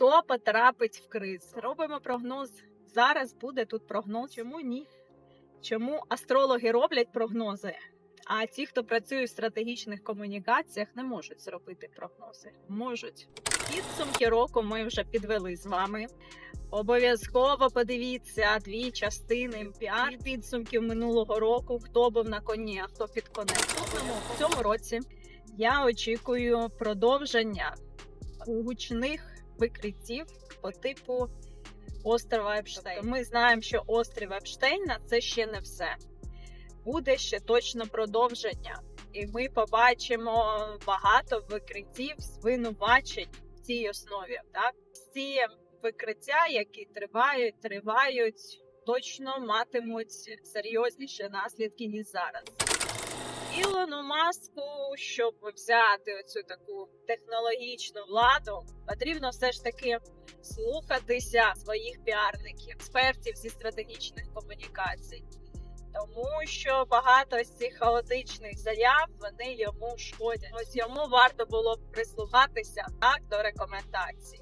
хто потрапить в криз. Робимо прогноз. Зараз буде тут прогноз. Чому ні? Чому астрологи роблять прогнози? А ті, хто працює в стратегічних комунікаціях, не можуть зробити прогнози. Можуть. Підсумки року ми вже підвели з вами. Обов'язково подивіться дві частини піар підсумків минулого року. Хто був на коні, а хто під конем. В цьому році я очікую продовження гучних викриттів по типу острова Епштейна. Ми знаємо, що острів Епштейна це ще не все. Буде ще точно продовження, і ми побачимо багато викриттів, звинувачень в цій основі. Так, ці викриття, які тривають, тривають, точно матимуть серйозніші наслідки ніж зараз. Ілону маску, щоб взяти оцю таку технологічну владу, потрібно все ж таки слухатися своїх піарників, експертів зі стратегічних комунікацій. Тому що багато з цих хаотичних заяв вони йому шкодять. Ось йому варто було б прислухатися так до рекомендацій.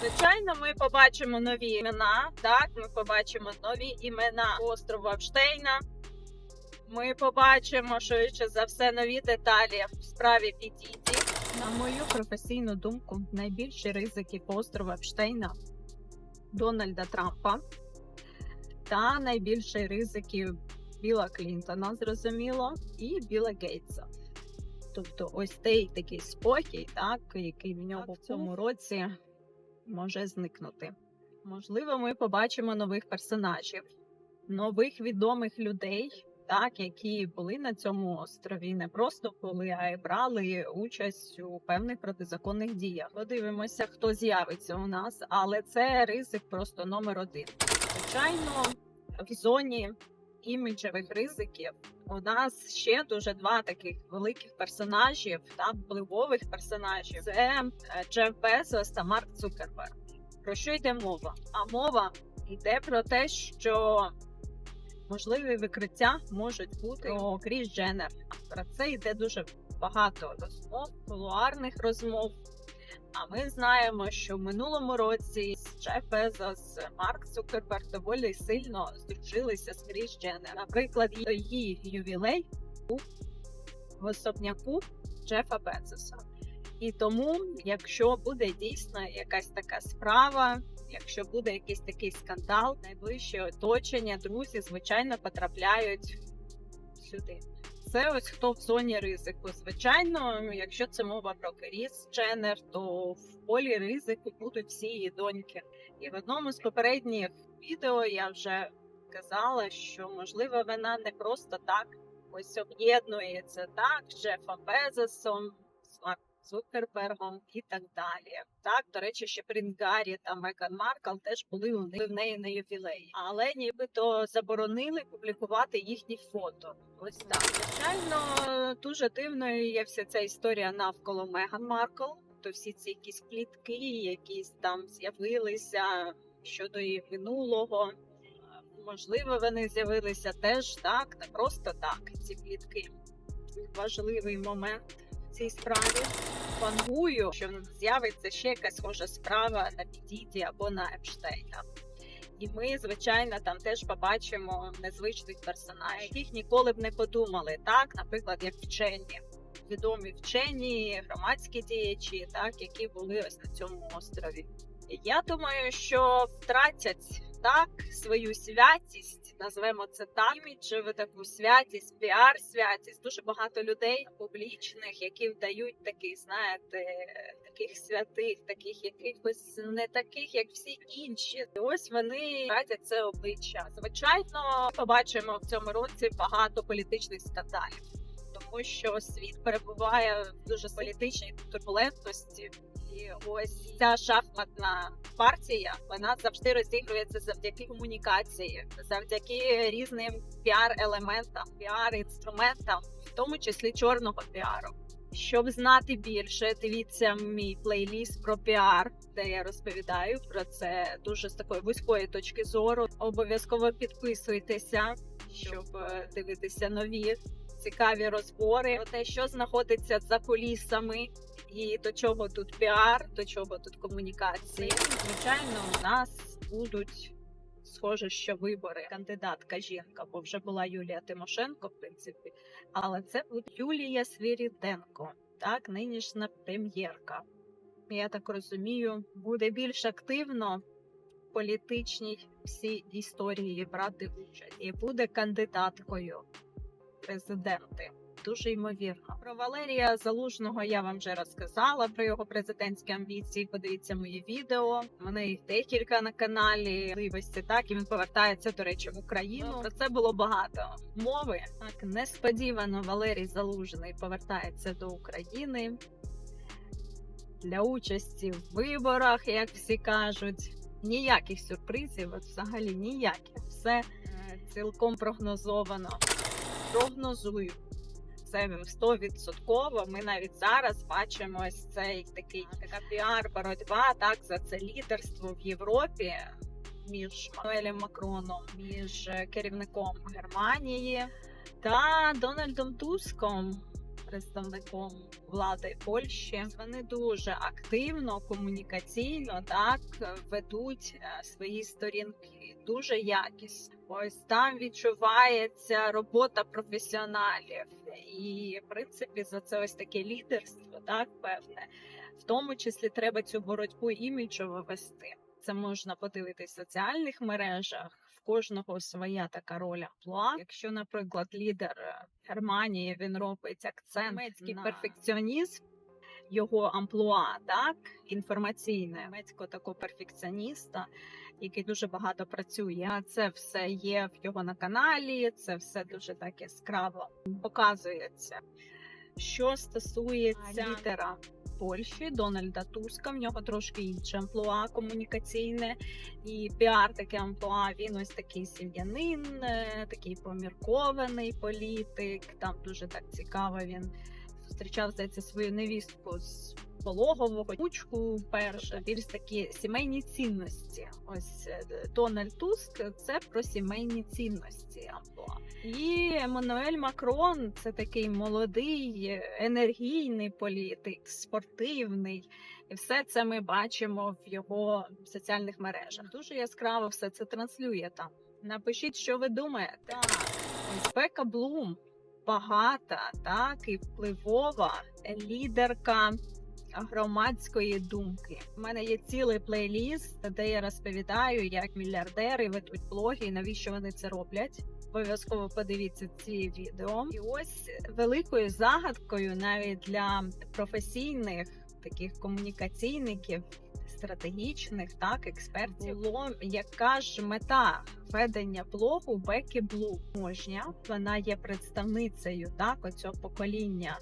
Звичайно, ми побачимо нові імена. Так, ми побачимо нові імена острову Епштейна. Ми побачимо швидше за все нові деталі в справі Підіті. На мою професійну думку, найбільші ризики по острову Епштейна Дональда Трампа та найбільші ризики Біла Клінтона, зрозуміло, і Біла Гейтса. Тобто, ось цей такий спокій, так, який в нього в цьому році може зникнути. Можливо, ми побачимо нових персонажів, нових відомих людей, так, які були на цьому острові, не просто були, а й брали участь у певних протизаконних діях. Подивимося, хто з'явиться у нас, але це ризик просто номер один. Звичайно, в зоні іміджевих ризиків у нас ще дуже два таких великих персонажів та впливових персонажів. Це е, Джеф Безос та Марк Цукерберг. Про що йде мова? А мова йде про те, що можливі викриття можуть бути про Кріс Дженнер. Про це йде дуже багато розмов, кулуарних розмов. А ми знаємо, що в минулому році Джеф Безос, Марк Цукерберг доволі сильно здружилися з Кріс Дженнер. Наприклад, її ювілей був в особняку Джефа Безоса. І тому, якщо буде дійсно якась така справа, якщо буде якийсь такий скандал, найближче оточення, друзі, звичайно, потрапляють сюди. Це ось хто в зоні ризику. Звичайно, якщо це мова про Керіс Дженнер, то в полі ризику будуть всі її доньки. І в одному з попередніх відео я вже казала, що можливо вона не просто так ось об'єднується так з Джефом Безосом, з Марком Цукербергом і так далі. Так, до речі, ще Принц та Меган Маркл теж були у неї в неї на ювілеї, але нібито заборонили публікувати їхні фото. Ось так. Звичайно, дуже дивною є вся ця історія навколо Меган Маркл. То всі ці якісь плітки, якісь там з'явилися щодо її минулого. Можливо, вони з'явилися теж так, не просто так. Ці плітки. Важливий момент цій справі. Пангую, що з'явиться ще якась схожа справа на Підіді або на Епштейна. І ми, звичайно, там теж побачимо незвичних персонажів, яких ніколи б не подумали. Так, наприклад, як вчені, відомі вчені, громадські діячі, так, які були ось на цьому острові. Я думаю, що втратять так свою святість, назвемо це так, іміджеву таку святість, піар-святість. Дуже багато людей публічних, які вдають таких, знаєте, таких святих, таких якихось не таких, як всі інші. І ось вони втратять це обличчя. Звичайно, побачимо в цьому році багато політичних скандалів, тому що світ перебуває в дуже політичній турбулентності. І ось ця шахматна партія вона завжди розігрується завдяки комунікації, завдяки різним піар-елементам, піар-інструментам, в тому числі чорного піару. Щоб знати більше, дивіться мій плейліст про піар, де я розповідаю про це дуже з такої вузької точки зору. Обов'язково підписуйтеся, щоб е, дивитися нові цікаві розбори про те, що знаходиться за колісами І до чого тут піар, до чого тут комунікації. Звичайно, у нас будуть схоже, що вибори кандидатка жінка, бо вже була Юлія Тимошенко, в принципі, але це буде Юлія Свіріденко, так, нинішня прем'єрка. Я так розумію, буде більш активно в політичній всій історії брати участь і буде кандидаткою президенти. Дуже ймовірно. Про Валерія Залужного я вам вже розказала про його президентські амбіції. Подивіться мої відео. У мене їх декілька на каналі. Можливості так і він повертається до речі в Україну. Про це було багато мови. Так несподівано Валерій Залужний повертається до України для участі в виборах, як всі кажуть. Ніяких сюрпризів, от взагалі ніяких. Все е, цілком прогнозовано. Прогнозую це 100%. Ми навіть зараз бачимо ось цей такий така піар-боротьба так за це лідерство в Європі між Мануелем Макроном, між е, керівником Германії та Дональдом Туском. Представником влади Польщі вони дуже активно комунікаційно так ведуть е, свої сторінки, дуже якісно. Ось там відчувається робота професіоналів, і в принципі за це ось таке лідерство, так певне, в тому числі треба цю боротьбу іміджово вести. Це можна подивитись в соціальних мережах. В кожного своя така роль амплуа. Якщо, наприклад, лідер е, Германії він робить акцент німецький на- перфекціонізм, його амплуа, так інформаційне німецького такого перфекціоніста, який дуже багато працює. А це все є в його на каналі. Це все дуже так яскраво показується. Що стосується лідера Польщі Дональда Туска, в нього трошки інше амплуа комунікаційне і піар таке амплуа. Він ось такий сім'янин, е, такий поміркований політик. Там дуже так цікаво. Він зустрічав здається свою невістку з пологового кучку. Перше більш такі сімейні цінності. Ось е, Дональд Туск це про сімейні цінності амплуа. І Еммануель Макрон це такий молодий, енергійний політик, спортивний. І все це ми бачимо в його соціальних мережах. Дуже яскраво все це транслює там. Напишіть, що ви думаєте. Так, ось Блум багата, так і впливова лідерка громадської думки. У мене є цілий плейліст, де я розповідаю, як мільярдери ведуть блоги і навіщо вони це роблять. Обов'язково подивіться ці відео. І ось великою загадкою навіть для професійних таких комунікаційників. Стратегічних так експертів було яка ж мета ведення блогу Бекі Блу можня. Вона є представницею так оцього покоління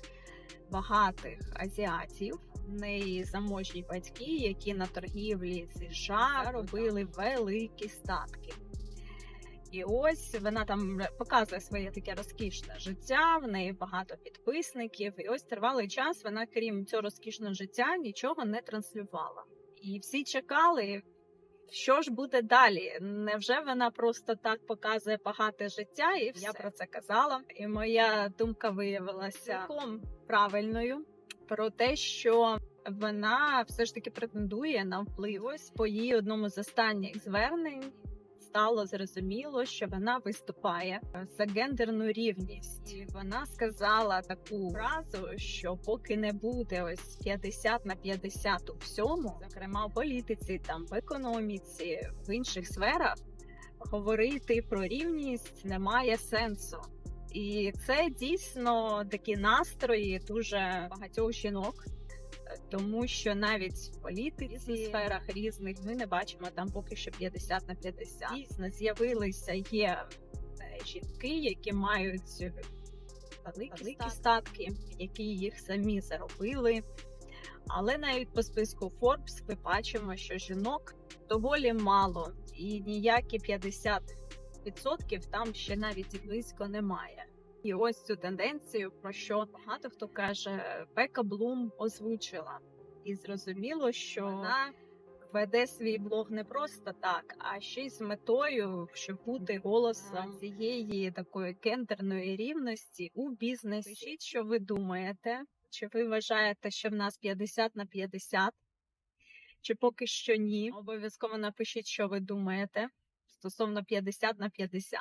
багатих азіатів. В неї заможні батьки, які на торгівлі з США робили великі статки. І ось вона там показує своє таке розкішне життя. В неї багато підписників. І ось тривалий час вона, крім цього розкішного життя, нічого не транслювала. І всі чекали, що ж буде далі. Невже вона просто так показує багате життя? І все. я про це казала. І моя думка виявилася цілком правильною про те, що вона все ж таки претендує на вплив. Ось по її одному з останніх звернень стало зрозуміло, що вона виступає за гендерну рівність. І вона сказала таку фразу, що поки не буде ось 50 на 50 у всьому, зокрема в політиці, там в економіці, в інших сферах, говорити про рівність немає сенсу. І це дійсно такі настрої дуже багатьох жінок. Тому що навіть в політиці в сферах різних ми не бачимо там поки що 50 на 50. Дійсно, з'явилися є е, жінки, які мають великі, великі статки, які їх самі заробили. Але навіть по списку Forbes ми бачимо, що жінок доволі мало, і ніякі 50% там ще навіть і близько немає. І ось цю тенденцію, про що багато хто каже, Бека Блум озвучила, і зрозуміло, що вона веде свій блог не просто так, а ще й з метою, щоб бути голосом цієї такої гендерної рівності у бізнесі. Пишіть, що ви думаєте. Чи ви вважаєте, що в нас 50 на 50? Чи поки що ні? Обов'язково напишіть, що ви думаєте стосовно 50 на 50.